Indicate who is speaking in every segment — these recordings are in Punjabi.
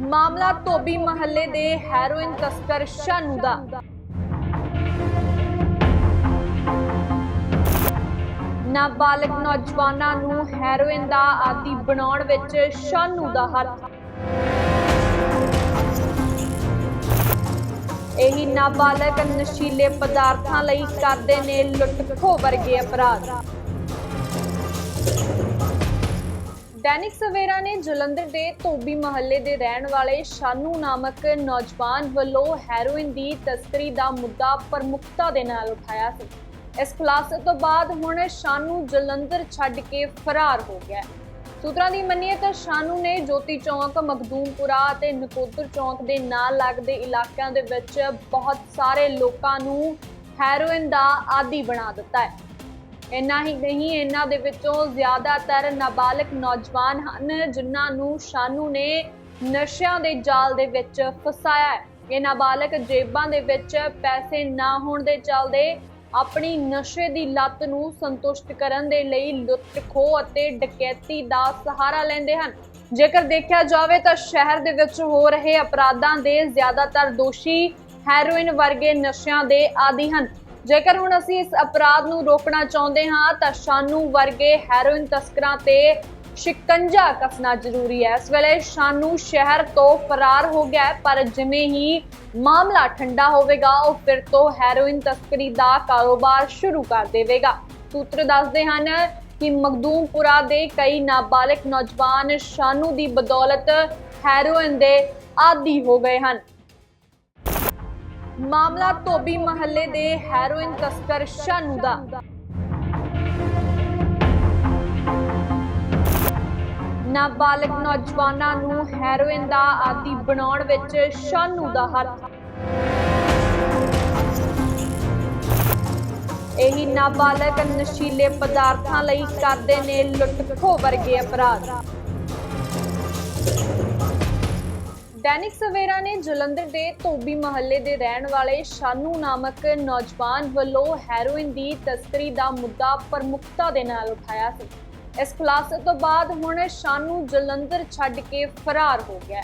Speaker 1: ਮਾਮਲਾ ਧੋਬੀ ਮਹੱਲੇ ਦੇ ਹੈਰੋਇਨ ਤਸਕਰ ਸ਼ਾਨੂ ਦਾ। ਨਾਬਾਲਗ ਨੌਜਵਾਨਾਂ ਨੂੰ ਹੈਰੋਇਨ ਦਾ ਆਦੀ ਬਣਾਉਣ ਵਿੱਚ ਸ਼ਾਨੂ ਦਾ ਹੱਥ। ਇਹੀ ਨਾਬਾਲਗ ਨਸ਼ੀਲੇ ਪਦਾਰਥਾਂ ਲਈ ਕਰਦੇ ਨੇ ਲੁੱਟ-ਖੋਹ ਵਰਗੇ ਅਪਰਾਧ। ਦੈਨਿਕ ਸਵੇਰਾ ਨੇ ਜਲੰਧਰ ਦੇ ਧੋਬੀ ਮਹੱਲੇ ਦੇ ਰਹਿਣ ਵਾਲੇ ਸ਼ਾਨੂ ਨਾਮਕ ਨੌਜਵਾਨ ਵੱਲੋਂ ਹੈਰੋਇਨ ਦੀ ਤਸਕਰੀ ਦਾ ਮੁੱਦਾ ਪ੍ਰਮੁੱਖਤਾ ਦੇ ਨਾਲ ਉਠਾਇਆ ਸੀ। ਇਸ ਖੁਲਾਸੇ ਤੋਂ ਬਾਅਦ ਹੁਣ ਸ਼ਾਨੂ ਜਲੰਧਰ ਛੱਡ ਕੇ ਫਰਾਰ ਹੋ ਗਿਆ ਸੂਤਰਾਂ ਦੀ ਮੰਨੀਏ ਤਾਂ ਸ਼ਾਨੂ ਨੇ ਜੋਤੀ ਚੌਂਕ, ਮਖਦੂਮਪੁਰਾ ਅਤੇ ਨਕੋਦਰ ਚੌਂਕ ਦੇ ਨਾਲ ਲੱਗਦੇ ਇਲਾਕਿਆਂ ਦੇ ਵਿੱਚ ਬਹੁਤ ਸਾਰੇ ਲੋਕਾਂ ਨੂੰ ਹੈਰੋਇਨ ਦਾ ਆਦੀ ਬਣਾ ਦਿੱਤਾ ਹੈ। ਇੰਨਾ ਹੀ ਨਹੀਂ, ਇਹਨਾਂ ਦੇ ਵਿੱਚੋਂ ਜ਼ਿਆਦਾਤਰ ਨਾਬਾਲਗ ਨੌਜਵਾਨ ਹਨ ਜਿਨ੍ਹਾਂ ਨੂੰ ਸ਼ਾਨੂ ਨੇ ਨਸ਼ਿਆਂ ਦੇ ਜਾਲ ਦੇ ਵਿੱਚ ਫਸਾਇਆ ਹੈ। ਇਹ ਨਾਬਾਲਗ ਜੇਬਾਂ ਦੇ ਵਿੱਚ ਪੈਸੇ ਨਾ ਹੋਣ ਦੇ ਚੱਲਦੇ ਆਪਣੀ ਨਸ਼ੇ ਦੀ ਲੱਤ ਨੂੰ ਸੰਤੁਸ਼ਟ ਕਰਨ ਦੇ ਲਈ ਲੁੱਟ ਖੋਹ ਅਤੇ ਡਕੈਤੀ ਦਾ ਸਹਾਰਾ ਲੈਂਦੇ ਹਨ। ਜੇਕਰ ਦੇਖਿਆ ਜਾਵੇ ਤਾਂ ਸ਼ਹਿਰ ਦੇ ਵਿੱਚ ਹੋ ਰਹੇ ਅਪਰਾਧਾਂ ਦੇ ਜ਼ਿਆਦਾਤਰ ਦੋਸ਼ੀ ਹੈਰੋਇਨ ਵਰਗੇ ਨਸ਼ਿਆਂ ਦੇ ਆਦੀ ਹਨ। ਜੇਕਰ ਹੁਣ ਅਸੀਂ ਇਸ ਅਪਰਾਧ ਨੂੰ ਰੋਕਣਾ ਚਾਹੁੰਦੇ ਹਾਂ, ਤਾਂ ਸ਼ਾਨੂ ਵਰਗੇ ਹੈਰੋਇਨ ਤਸਕਰਾਂ ਤੇ ਸ਼ਿਕੰਜਾ ਕੱਸਣਾ ਜ਼ਰੂਰੀ ਹੈ। ਇਸ ਵੇਲੇ ਸ਼ਾਨੂ ਸ਼ਹਿਰ ਤੋਂ ਫਰਾਰ ਹੋ ਗਿਆ ਪਰ ਜਿਵੇਂ ਹੀ ਮਾਮਲਾ ਠੰਡਾ ਹੋਵੇਗਾ, ਉਹ ਫਿਰ ਤੋਂ ਹੈਰੋਇਨ ਤਸਕਰੀ ਦਾ ਕਾਰੋਬਾਰ ਸ਼ੁਰੂ ਕਰ ਦੇਵੇਗਾ। ਸੂਤਰ ਦੱਸਦੇ ਹਨ ਕਿ ਮਖਦੂਮਪੁਰਾ ਦੇ ਕਈ ਨਾਬਾਲਗ ਨੌਜਵਾਨ ਸ਼ਾਨੂ ਦੀ ਬਦੌਲਤ ਹੈਰੋਇਨ ਦੇ ਆਦੀ ਹੋ ਗਏ ਹਨ। ਮਾਮਲਾ ਧੋਬੀ ਮਹੱਲੇ ਦੇ ਹੈਰੋਇਨ ਤਸਕਰ ਸ਼ਾਨੂ ਦਾ। ਨਾਬਾਲਗ ਨੌਜਵਾਨਾਂ ਨੂੰ ਹੈਰੋਇਨ ਦਾ ਆਦੀ ਬਣਾਉਣ ਵਿੱਚ ਸ਼ਾਨੂ ਦਾ ਹੱਥ। ਇਹੀ ਨਾਬਾਲਗ ਨਸ਼ੀਲੇ ਪਦਾਰਥਾਂ ਲਈ ਕਰਦੇ ਨੇ ਲੁੱਟ ਖੋ ਵਰਗੇ ਅਪਰਾਧ। ਦੈਨਿਕ ਸਵੇਰਾ ਨੇ ਜਲੰਧਰ ਦੇ ਧੋਬੀ ਮਹੱਲੇ ਦੇ ਰਹਿਣ ਵਾਲੇ ਸ਼ਾਨੂ ਨਾਮਕ ਨੌਜਵਾਨ ਵੱਲੋਂ ਹੈਰੋਇਨ ਦੀ ਤਸਕਰੀ ਦਾ ਮੁੱਦਾ ਪ੍ਰਮੁੱਖਤਾ ਦੇ ਨਾਲ ਉਠਾਇਆ ਸੀ। ਇਸ ਖੁਲਾਸੇ ਤੋਂ ਬਾਅਦ ਹੁਣ ਸ਼ਾਨੂ ਜਲੰਧਰ ਛੱਡ ਕੇ ਫਰਾਰ ਹੋ ਗਿਆ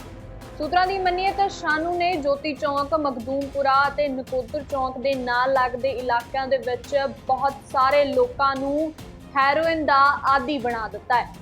Speaker 1: ਸੂਤਰਾਂ ਦੀ ਮੰਨੀਏ ਤਾਂ ਸ਼ਾਨੂ ਨੇ ਜੋਤੀ ਚੌਂਕ, ਮਖਦੂਮਪੁਰਾ ਅਤੇ ਨਕੋਦਰ ਚੌਂਕ ਦੇ ਨਾਲ ਲੱਗਦੇ ਇਲਾਕਿਆਂ ਦੇ ਵਿੱਚ ਬਹੁਤ ਸਾਰੇ ਲੋਕਾਂ ਨੂੰ ਹੈਰੋਇਨ ਦਾ ਆਦੀ ਬਣਾ ਦਿੱਤਾ ਹੈ।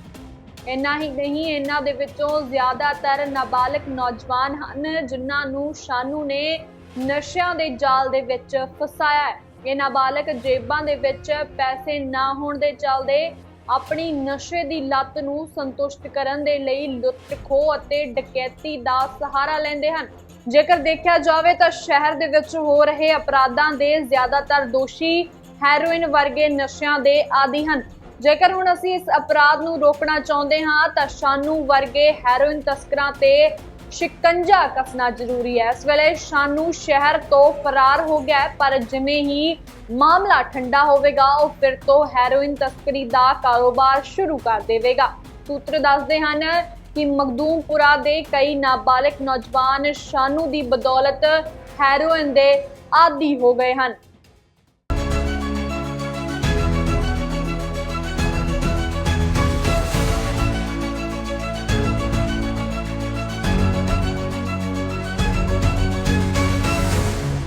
Speaker 1: ਇੰਨਾ ਹੀ ਨਹੀਂ, ਇਹਨਾਂ ਦੇ ਵਿੱਚੋਂ ਜ਼ਿਆਦਾਤਰ ਨਾਬਾਲਗ ਨੌਜਵਾਨ ਹਨ ਜਿਨ੍ਹਾਂ ਨੂੰ ਸ਼ਾਨੂ ਨੇ ਨਸ਼ਿਆਂ ਦੇ ਜਾਲ ਦੇ ਵਿੱਚ ਫਸਾਇਆ ਹੈ। ਇਹ ਨਾਬਾਲਗ ਜੇਬਾਂ ਦੇ ਵਿੱਚ ਪੈਸੇ ਨਾ ਹੋਣ ਦੇ ਚੱਲਦੇ ਆਪਣੀ ਨਸ਼ੇ ਦੀ ਲੱਤ ਨੂੰ ਸੰਤੁਸ਼ਟ ਕਰਨ ਦੇ ਲਈ ਲੁੱਟ ਖੋਹ ਅਤੇ ਡਕੈਤੀ ਦਾ ਸਹਾਰਾ ਲੈਂਦੇ ਹਨ। ਜੇਕਰ ਦੇਖਿਆ ਜਾਵੇ ਤਾਂ ਸ਼ਹਿਰ ਦੇ ਵਿੱਚ ਹੋ ਰਹੇ ਅਪਰਾਧਾਂ ਦੇ ਜ਼ਿਆਦਾਤਰ ਦੋਸ਼ੀ ਹੈਰੋਇਨ ਵਰਗੇ ਨਸ਼ਿਆਂ ਦੇ ਆਦੀ ਹਨ। ਜੇਕਰ ਹੁਣ ਅਸੀਂ ਇਸ ਅਪਰਾਧ ਨੂੰ ਰੋਕਣਾ ਚਾਹੁੰਦੇ ਹਾਂ, ਤਾਂ ਸ਼ਾਨੂ ਵਰਗੇ ਹੈਰੋਇਨ ਤਸਕਰਾਂ ਤੇ ਸ਼ਿਕੰਜਾ ਕੱਸਣਾ ਜ਼ਰੂਰੀ ਹੈ। ਇਸ ਵੇਲੇ ਸ਼ਾਨੂ ਸ਼ਹਿਰ ਤੋਂ ਫਰਾਰ ਹੋ ਗਿਆ ਪਰ ਜਿਵੇਂ ਹੀ ਮਾਮਲਾ ਠੰਡਾ ਹੋਵੇਗਾ, ਉਹ ਫਿਰ ਤੋਂ ਹੈਰੋਇਨ ਤਸਕਰੀ ਦਾ ਕਾਰੋਬਾਰ ਸ਼ੁਰੂ ਕਰ ਦੇਵੇਗਾ। ਸੂਤਰ ਦੱਸਦੇ ਹਨ ਕਿ ਮਖਦੂਮਪੁਰਾ ਦੇ ਕਈ ਨਾਬਾਲਗ ਨੌਜਵਾਨ ਸ਼ਾਨੂ ਦੀ ਬਦੌਲਤ ਹੈਰੋਇਨ ਦੇ ਆਦੀ ਹੋ ਗਏ ਹਨ।